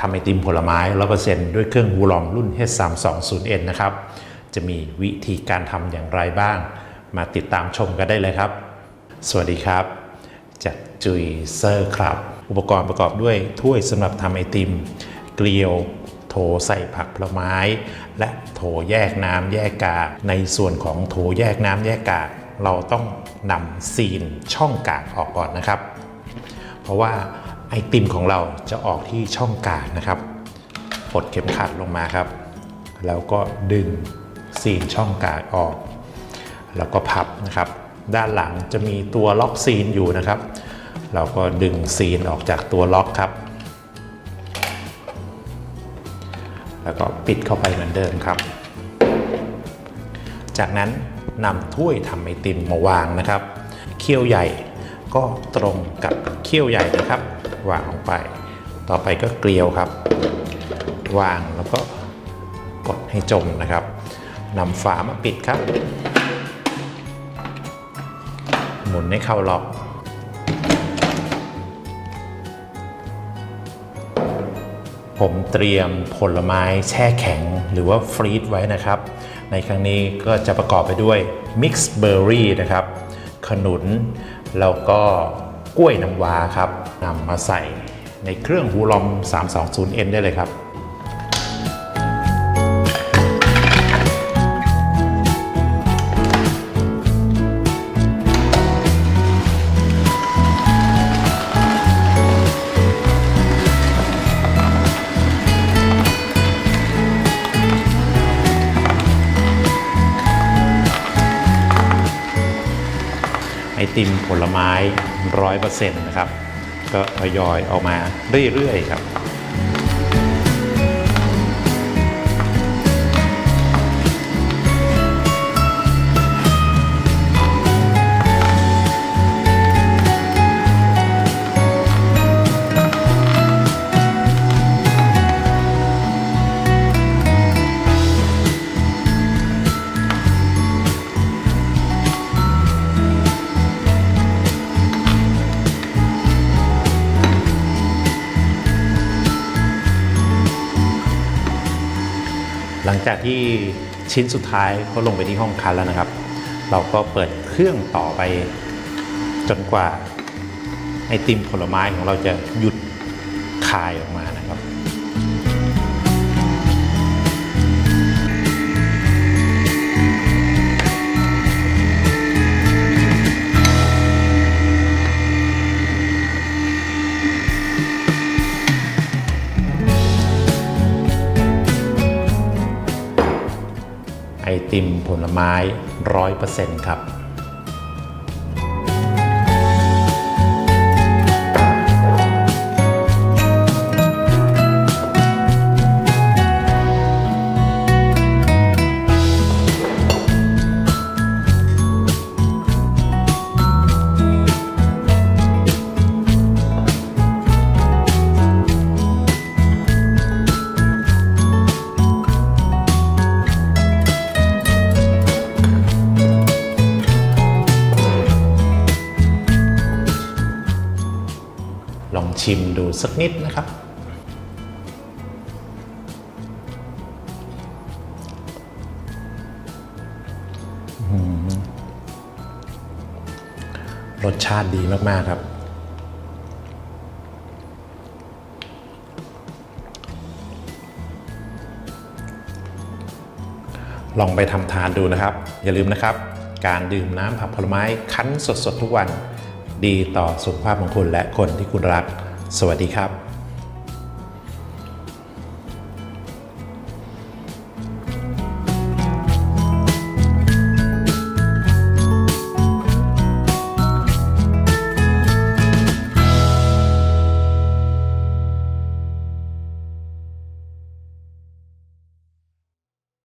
ทำไอติมผลไม้ 100%ด้วยเครื่องวูลองรุ่น H320N นะครับ จะมีวิธีการทำอย่างไรบ้าง มาติดตามชมกันได้เลยครับ สวัสดีครับ จากจุยเซอร์ครับ อุปกรณ์ประกอบด้วยถ้วยสำหรับทำไอติม เกลียว โถใส่ผักผลไม้ และโถแยกน้ำแยกกากในส่วนของโถแยกน้ำแยกกากเราต้องนำซีนช่องกากออกก่อนนะครับ เพราะว่า ไอติมของเราจะออกที่ช่องกากนะครับปลดเข็มขัดลงมาครับ แล้วก็ดึงซีนช่องกากออก แล้วก็พับนะครับ ด้านหลังจะมีตัวล็อกซีนอยู่นะครับ เราก็ดึงซีนออกจากตัวล็อกครับ แล้วก็ปิดเข้าไปเหมือนเดิมครับ จากนั้นนำถ้วยทำไอติมมาวางนะครับ เขี้ยวใหญ่ก็ตรงกับเขี้ยวใหญ่นะครับ วางลงไป ต่อไปก็เกลียวครับ วางแล้วก็กดให้จมนะครับนำฝามาปิดครับ หมุนให้เข้าล็อก ผมเตรียมผลไม้แช่แข็งหรือว่าฟรีซไว้นะครับ ในครั้งนี้ก็จะประกอบไปด้วยมิกซ์เบอร์รี่นะครับ ขนุน แล้วก็ กล้วยน้ำว้าครับนำมาใส่ในเครื่องฮูลอม 320N ได้เลยครับ ไอติมผลไม้ร้อยเปอร์เซ็นต์นะครับ ก็ทยอยออกมาเรื่อยๆครับ หลังจากที่ชิ้นสุดท้ายเขาลงไปที่ห้องคันแล้วนะครับ เราก็เปิดเครื่องต่อไป จนกว่าไอติมผลไม้ของเราจะหยุดคายออกมานะครับ ไอติมผลไม้ร้อยเปอร์เซ็นต์ครับ ชิมดูสักนิดนะครับ รสชาติดีมาก ๆ ครับ ลองไปทำทานดูนะครับ อย่าลืมนะครับ การดื่มน้ำผักผลไม้คั้นสด ๆ ทุกวันดีต่อสุขภาพของคุณและคนที่คุณรัก สวัสดีครับ